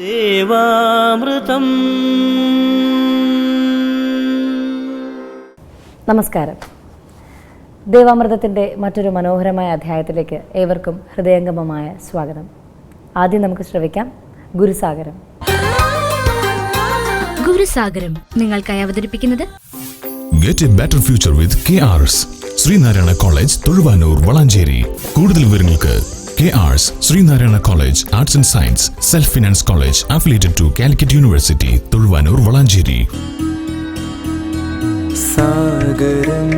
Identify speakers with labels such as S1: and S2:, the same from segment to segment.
S1: ദേവാമൃതം.
S2: നമസ്കാരം. ദേവാമൃതത്തിന്റെ മറ്റൊരു മനോഹരമായ അധ്യായത്തിലേക്ക് ഏവർക്കും ഹൃദയംഗമമായ സ്വാഗതം. ആദ്യം നമുക്ക് ശ്രവിക്കാം. ഗുരുസാഗരം.
S3: ഗുരുസാഗരം നിങ്ങൾക്കായി അവതരിപ്പിക്കുന്നത്?
S4: Get Get a better future with KRs. Sreenarayana college Thozhuvanoor Valanchery. കൂടുതൽ വിവരങ്ങൾക്ക് K Rs Sreenarayana college arts and science self finance college affiliated to Calicut university Thozhuvanoor Valanchery
S5: സാഗരം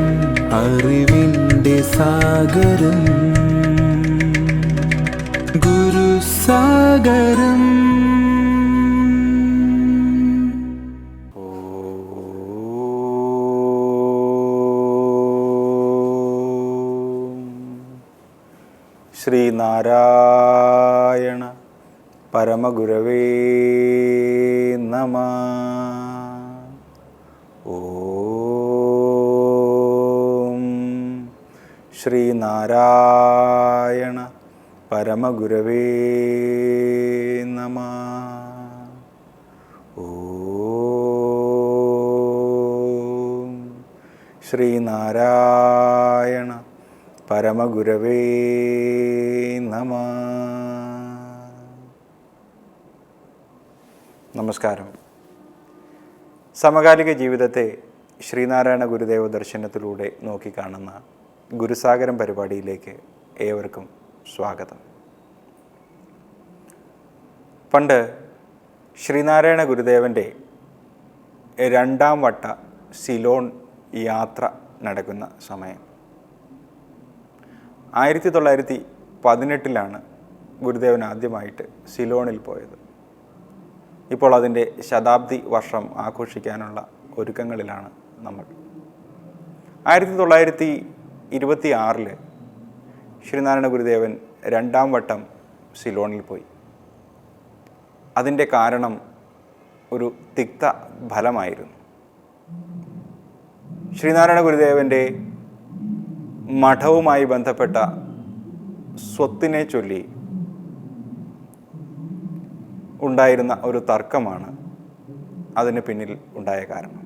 S5: അറിവിന്റെ സാഗരം. ഗുരുസാഗരം ശ്രീനാരായണ പരമഗുരവേ നമ. ഓം ശ്രീനാരായണ പരമഗുരവേ നമ. ശ്രീനാരായണ പരമഗുരവേ നമ. നമസ്കാരം. സമകാലിക ജീവിതത്തെ ശ്രീനാരായണ ഗുരുദേവ ദർശനത്തിലൂടെ നോക്കിക്കാണുന്ന ഗുരുസാഗരം പരിപാടിയിലേക്ക് ഏവർക്കും സ്വാഗതം. പണ്ട് ശ്രീനാരായണ ഗുരുദേവന്റെ രണ്ടാം വട്ട സിലോൺ യാത്ര നടക്കുന്ന സമയം. ആയിരത്തി തൊള്ളായിരത്തി പതിനെട്ടിലാണ് ഗുരുദേവൻ ആദ്യമായിട്ട് സിലോണിൽ പോയത്. ഇപ്പോൾ അതിന്റെ ശതാബ്ദി വർഷം ആഘോഷിക്കാനുള്ള ഒരുക്കങ്ങളിലാണ് നമ്മൾ. ആയിരത്തി തൊള്ളായിരത്തി ഇരുപത്തി ആറിൽ ശ്രീനാരായണ ഗുരുദേവൻ രണ്ടാം വട്ടം സിലോണിൽ പോയി. അതിന്റെ കാരണം ഒരു തിക്ത ഫലമായിരുന്നു. ശ്രീനാരായണ ഗുരുദേവന്റെ മഠവുമായി ബന്ധപ്പെട്ട സ്വത്തിനെ ചൊല്ലി ഉണ്ടായിരുന്ന ഒരു തർക്കമാണ് അതിന് പിന്നിൽ ഉണ്ടായ കാരണം.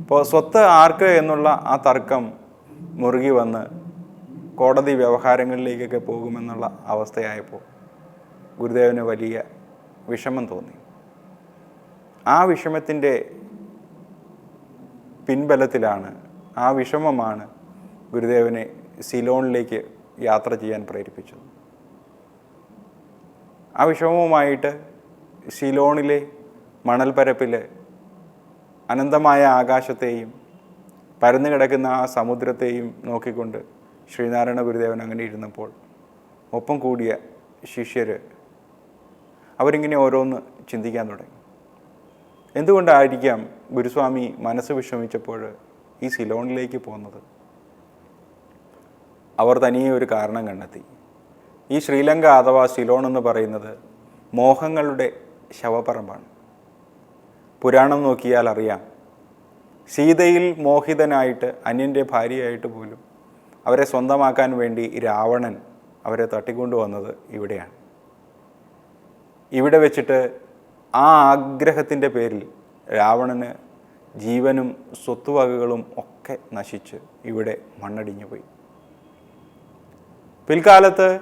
S5: ഇപ്പോൾ സ്വത്ത് ആർക്ക് എന്നുള്ള ആ തർക്കം മുറുകി വന്ന് കോടതി വ്യവഹാരങ്ങളിലേക്കൊക്കെ പോകുമെന്നുള്ള അവസ്ഥയായപ്പോൾ ഗുരുദേവന് വലിയ വിഷമം തോന്നി. ആ വിഷമത്തിന്റെ പിൻബലത്തിലാണ് ആ വിഷമമാണ് ഗുരുദേവനെ സിലോണിലേക്ക് യാത്ര ചെയ്യാൻ പ്രേരിപ്പിച്ചു ആ വിഷമവുമായിട്ട് സിലോണിലെ മണൽപ്പരപ്പിൽ അനന്തമായ ആകാശത്തെയും പരന്നു കിടക്കുന്ന ആ സമുദ്രത്തെയും നോക്കിക്കൊണ്ട് ശ്രീനാരായണ ഗുരുദേവൻ അങ്ങനെ ഇരുന്നപ്പോൾ ഒപ്പം കൂടിയ ശിഷ്യർ അവരിങ്ങനെ ഓരോന്ന് ചിന്തിക്കാൻ തുടങ്ങി. എന്തുകൊണ്ടായിരിക്കാം ഗുരുസ്വാമി മനസ്സ് വിഷമിച്ചപ്പോൾ ഈ സിലോണിലേക്ക് പോകുന്നത്? അവർ തനിയെ ഒരു കാരണം കണ്ടെത്തി. ഈ ശ്രീലങ്ക അഥവാ സിലോൺ എന്ന് പറയുന്നത് മോഹങ്ങളുടെ ശവപ്പറമ്പാണ്. പുരാണം നോക്കിയാൽ അറിയാം. സീതയിൽ മോഹിതനായിട്ട് അന്യന്റെ ഭാര്യയായിട്ട് പോലും അവരെ സ്വന്തമാക്കാൻ വേണ്ടി രാവണൻ അവരെ തട്ടിക്കൊണ്ടുവന്നത് ഇവിടെയാണ്. ഇവിടെ വെച്ചിട്ട് ആ ആഗ്രഹത്തിന്റെ പേരിൽ രാവണന് ജീവനും സ്വത്തുവകകളും ഒക്കെ നശിച്ച് ഇവിടെ മണ്ണടിഞ്ഞു പോയി പിൽക്കാലത്ത്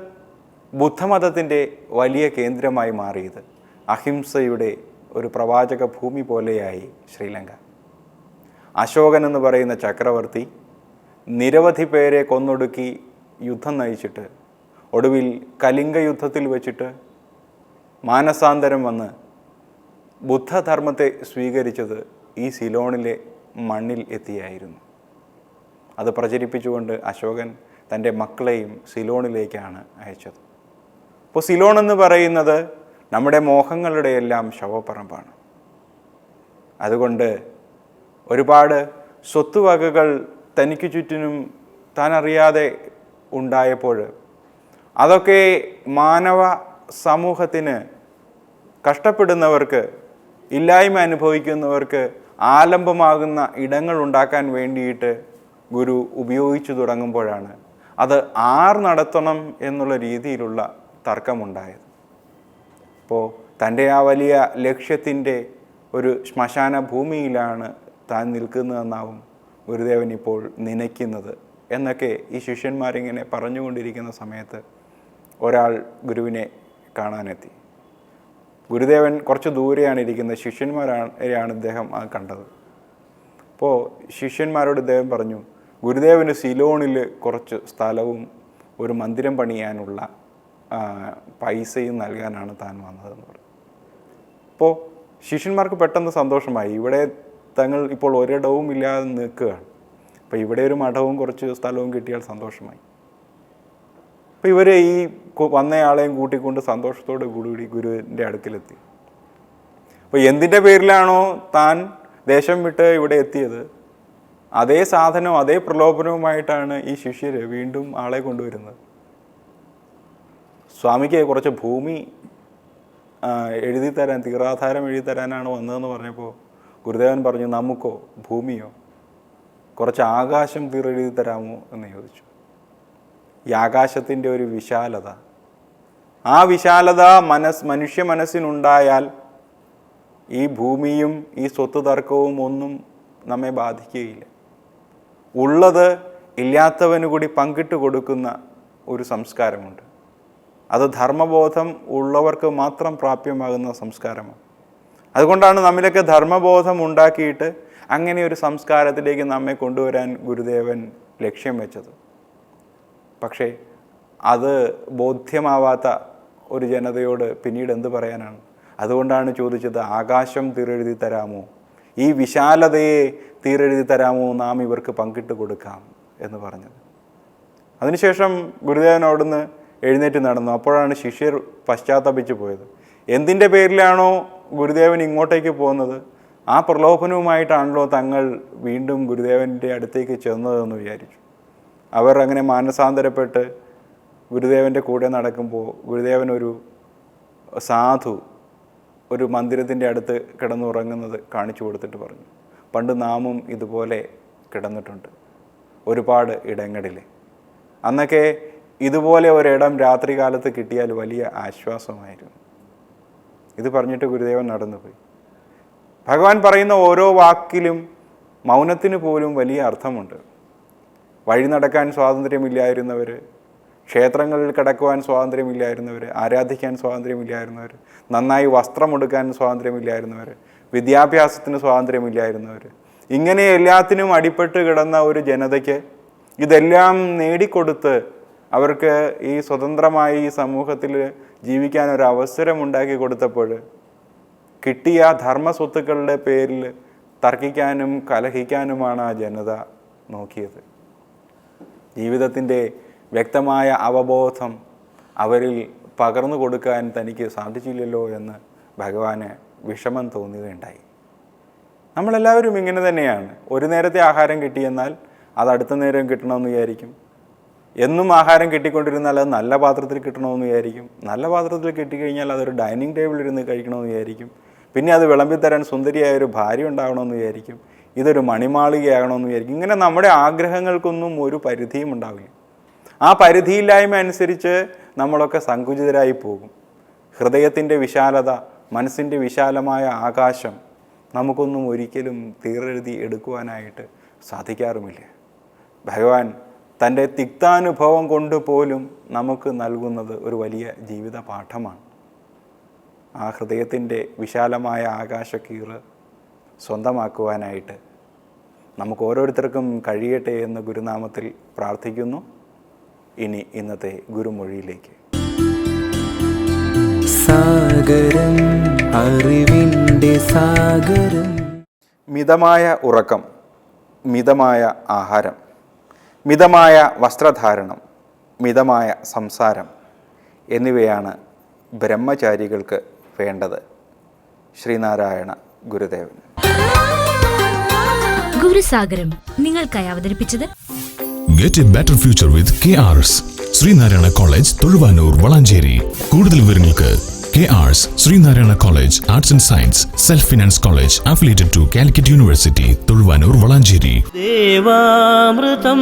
S5: ബുദ്ധമതത്തിന്റെ വലിയ കേന്ദ്രമായി മാറിയത് അഹിംസയുടെ ഒരു പ്രവാചക ഭൂമി പോലെയായി ശ്രീലങ്ക. അശോകൻ എന്ന് പറയുന്ന ചക്രവർത്തി നിരവധി പേരെ കൊന്നൊടുക്കി യുദ്ധം നയിച്ചിട്ട് ഒടുവിൽ കലിംഗ യുദ്ധത്തിൽ വെച്ചിട്ട് മാനസാന്തരം വന്ന് ബുദ്ധധർമ്മത്തെ സ്വീകരിച്ചത് ഈ സിലോണിലെ മണ്ണിൽ എത്തിയായിരുന്നു. അത് പ്രചരിപ്പിച്ചുകൊണ്ട് അശോകൻ തന്റെ മക്കളെയും സിലോണിലേക്കാണ് അയച്ചത്. അപ്പോൾ സിലോൺ എന്ന് പറയുന്നത് നമ്മുടെ മോഹങ്ങളുടെ എല്ലാം ശവപ്പറമ്പാണ്. അതുകൊണ്ട് ഒരുപാട് സ്വത്തുവകകൾ തനിക്ക് ചുറ്റിനും താൻ അറിയാതെ ഉണ്ടായപ്പോൾ അതൊക്കെ മാനവ സമൂഹത്തിന് കഷ്ടപ്പെടുന്നവർക്ക് ഇല്ലായ്മ അനുഭവിക്കുന്നവർക്ക് ആലംബമാകുന്ന ഇടങ്ങൾ ഉണ്ടാക്കാൻ വേണ്ടിയിട്ട് ഗുരു ഉപയോഗിച്ചു തുടങ്ങുമ്പോഴാണ് അത് ആർ നടത്തണം എന്നുള്ള രീതിയിലുള്ള തർക്കമുണ്ടായത്. അപ്പോൾ തന്റെ ആ വലിയ ലക്ഷ്യത്തിന്റെ ഒരു ശ്മശാന ഭൂമിയിലാണ് താൻ നിൽക്കുന്നതെന്നാവും ഗുരുദേവൻ ഇപ്പോൾ നനയ്ക്കുന്നത് എന്നൊക്കെ ഈ ശിഷ്യന്മാരിങ്ങനെ പറഞ്ഞുകൊണ്ടിരിക്കുന്ന സമയത്ത് ഒരാൾ ഗുരുവിനെ കാണാനെത്തി. ഗുരുദേവൻ കുറച്ച് ദൂരെയാണ് ഇരിക്കുന്നത്. ശിഷ്യന്മാരാണ് ഇദ്ദേഹം കണ്ടത്. അപ്പോൾ ശിഷ്യന്മാരോട് ഇദ്ദേഹം പറഞ്ഞു ഗുരുദേവന് സിലോണിൽ കുറച്ച് സ്ഥലവും ഒരു മന്ദിരം പണിയാനുള്ള പൈസയും നൽകാനാണ് താൻ വന്നതെന്ന് പറയും അപ്പോൾ ശിഷ്യന്മാർക്ക് പെട്ടെന്ന് സന്തോഷമായി. ഇവിടെ തങ്ങൾ ഇപ്പോൾ ഒരിടവും ഇല്ലാതെ നിൽക്കുകയാണ്. അപ്പോൾ ഇവിടെ ഒരു മഠവും കുറച്ച് സ്ഥലവും കിട്ടിയാൽ സന്തോഷമായി. അപ്പോൾ ഇവരെ ഈ വന്നയാളെയും കൂട്ടിക്കൊണ്ട് സന്തോഷത്തോട് കൂടി ഗുരുവിന്റെ അടുക്കിലെത്തി. അപ്പോൾ എന്തിന്റെ പേരിലാണോ താൻ ദേശം വിട്ട് ഇവിടെ എത്തിയത്? അതേ സാധനവും അതേ പ്രലോഭനവുമായിട്ടാണ് ഈ ശിഷ്യർ വീണ്ടും ആളെ കൊണ്ടുവരുന്നത്. സ്വാമിക്ക് കുറച്ച് ഭൂമി എഴുതി തരാൻ തീറാധാരം എഴുതി തരാനാണ് വന്നതെന്ന് പറഞ്ഞപ്പോൾ ഗുരുദേവൻ പറഞ്ഞു നമുക്കോ ഭൂമിയോ? കുറച്ച് ആകാശം തീറെഴുതി തരാമോ എന്ന് ചോദിച്ചു. ഈ ആകാശത്തിന്റെ ഒരു വിശാലത. ആ വിശാലത മനസ് മനുഷ്യ മനസ്സിനുണ്ടായാൽ ഈ ഭൂമിയും ഈ സ്വത്ത് തർക്കവും ഒന്നും നമ്മെ ബാധിക്കുകയില്ല. ഉള്ളത് ഇല്ലാത്തവന് കൂടി പങ്കിട്ട് കൊടുക്കുന്ന ഒരു സംസ്കാരമുണ്ട്. അത് ധർമ്മബോധം ഉള്ളവർക്ക് മാത്രം പ്രാപ്യമാകുന്ന സംസ്കാരമാണ്. അതുകൊണ്ടാണ് നമ്മിലൊക്കെ ധർമ്മബോധം ഉണ്ടാക്കിയിട്ട് അങ്ങനെ ഒരു സംസ്കാരത്തിലേക്ക് നമ്മെ കൊണ്ടുവരാൻ ഗുരുദേവൻ ലക്ഷ്യം വെച്ചത്. പക്ഷേ അത് ബോധ്യമാവാത്ത ഒരു ജനതയോട് പിന്നീട് എന്ത് പറയാനാണ്? അതുകൊണ്ടാണ് ചോദിച്ചത് ആകാശം തിരെഴുതി തരാമോ? ഈ വിശാലതയെ തീരെഴുതി തരാമോ നാം ഇവർക്ക് പങ്കിട്ട് കൊടുക്കാം എന്ന് പറഞ്ഞത്. അതിനുശേഷം ഗുരുദേവൻ അവിടുന്ന് എഴുന്നേറ്റ് നടന്നു. അപ്പോഴാണ് ശിഷ്യർ പശ്ചാത്തപിച്ചു പോയത്. എന്തിന്റെ പേരിലാണോ ഗുരുദേവൻ ഇങ്ങോട്ടേക്ക് പോകുന്നത്? ആ പ്രലോഭനവുമായിട്ടാണല്ലോ തങ്ങൾ വീണ്ടും ഗുരുദേവന്റെ അടുത്തേക്ക് ചെന്നതെന്ന് വിചാരിച്ചു. അവർ അങ്ങനെ മാനസാന്തരപ്പെട്ട് ഗുരുദേവന്റെ കൂടെ നടക്കുമ്പോൾ ഗുരുദേവൻ ഒരു സാധു ഒരു മന്ദിരത്തിന്റെ അടുത്ത് കിടന്നുറങ്ങുന്നത് കാണിച്ചു കൊടുത്തിട്ട് പറഞ്ഞു. പണ്ട് നാമും ഇതുപോലെ കിടന്നിട്ടുണ്ട്. ഒരുപാട് ഇടങ്ങളിൽ. അന്നൊക്കെ ഇതുപോലെ ഒരിടം രാത്രികാലത്ത് കിട്ടിയാൽ വലിയ ആശ്വാസമായിരുന്നു. ഇത് പറഞ്ഞിട്ട് ഗുരുദേവൻ നടന്നുപോയി. ഭഗവാൻ പറയുന്ന ഓരോ വാക്കിലും മൗനത്തിന് പോലും വലിയ അർത്ഥമുണ്ട്. വഴി നടക്കാൻ സ്വാതന്ത്ര്യമില്ലായിരുന്നവർ ക്ഷേത്രങ്ങളിൽ കിടക്കുവാൻ സ്വാതന്ത്ര്യമില്ലായിരുന്നവർ ആരാധിക്കാൻ സ്വാതന്ത്ര്യമില്ലായിരുന്നവർ നന്നായി വസ്ത്രമെടുക്കാൻ സ്വാതന്ത്ര്യമില്ലായിരുന്നവർ വിദ്യാഭ്യാസത്തിന് സ്വാതന്ത്ര്യമില്ലായിരുന്നവർ ഇങ്ങനെ എല്ലാത്തിനും അടിപ്പെട്ട് കിടന്ന ഒരു ജനതയ്ക്ക് ഇതെല്ലാം നേടിക്കൊടുത്ത് അവർക്ക് ഈ സ്വതന്ത്രമായി ഈ സമൂഹത്തിൽ ജീവിക്കാൻ ഒരു അവസരം ഉണ്ടാക്കി കൊടുത്തപ്പോൾ കിട്ടിയ ധർമ്മസ്വത്തുക്കളുടെ പേരിൽ തർക്കിക്കാനും കലഹിക്കാനുമാണ് ആ ജനത നോക്കിയത്. ജീവിതത്തിന്റെ വ്യക്തമായ അവബോധം അവരിൽ പകർന്നു കൊടുക്കാൻ തനിക്ക് സാധിച്ചില്ലല്ലോ എന്ന് ഭഗവാന് വിഷമം തോന്നുകയുണ്ടായി. നമ്മളെല്ലാവരും ഇങ്ങനെ തന്നെയാണ്. ഒരു നേരത്തെ ആഹാരം കിട്ടിയെന്നാൽ അത് അടുത്ത നേരം കിട്ടണമെന്ന് വിചാരിക്കും. എന്നും ആഹാരം കിട്ടിക്കൊണ്ടിരുന്നാൽ അത് നല്ല പാത്രത്തിൽ കിട്ടണമെന്ന് വിചാരിക്കും. നല്ല പാത്രത്തിൽ കിട്ടിക്കഴിഞ്ഞാൽ അതൊരു ഡൈനിങ് ടേബിളിൽ ഇരുന്ന് കഴിക്കണമെന്ന് വിചാരിക്കും. പിന്നെ അത് വിളമ്പിത്തരാൻ സുന്ദരിയായ ഒരു ഭാര്യ ഉണ്ടാകണമെന്ന് വിചാരിക്കും. ഇതൊരു മണിമാളികയാകണമെന്ന് വിചാരിക്കും. ഇങ്ങനെ നമ്മുടെ ആഗ്രഹങ്ങൾക്കൊന്നും ഒരു പരിധിയും ഉണ്ടാവില്ല. ആ പരിധിയില്ലായ്മ അനുസരിച്ച് നമ്മളൊക്കെ സങ്കുചിതരായി പോകും. ഹൃദയത്തിന്റെ വിശാലത മനസ്സിന്റെ വിശാലമായ ആകാശം നമുക്കൊന്നും ഒരിക്കലും തീരെഴുതി എടുക്കുവാനായിട്ട് സാധിക്കാറുമില്ല. ഭഗവാൻ തന്റെ തിക്താനുഭവം കൊണ്ട് പോലും നമുക്ക് നൽകുന്നത് ഒരു വലിയ ജീവിത പാഠമാണ്. ആ ഹൃദയത്തിന്റെ വിശാലമായ ആകാശക്കീറ് സ്വന്തമാക്കുവാനായിട്ട് നമുക്ക് ഓരോരുത്തർക്കും കഴിയട്ടെ എന്ന് ഗുരുനാമത്തിൽ പ്രാർത്ഥിക്കുന്നു. ഇനി ഇന്നത്തെ ഗുരുമൊഴിയിലേക്ക്.
S1: സാഗരം അറിവിന്റെ സാഗരം.
S5: മിതമായ ഉറക്കം മിതമായ ആഹാരം മിതമായ വസ്ത്രധാരണം മിതമായ സംസാരം എന്നിവയാണ് ബ്രഹ്മചാരികൾക്ക് വേണ്ടത്. ശ്രീനാരായണ ഗുരുദേവൻ.
S3: ഗുരുസാഗരം നിങ്ങൾക്കായി അവതരിപ്പിച്ചത്
S4: Get a better future with KRs Sreenarayana college Thozhuvanoor Valanchery. കൂടുതൽ വിവരങ്ങൾക്ക് K Rs Sreenarayana college arts and science self finance college affiliated to Calicut university Thozhuvanoor Valanchery.
S1: ദേവാമൃതം.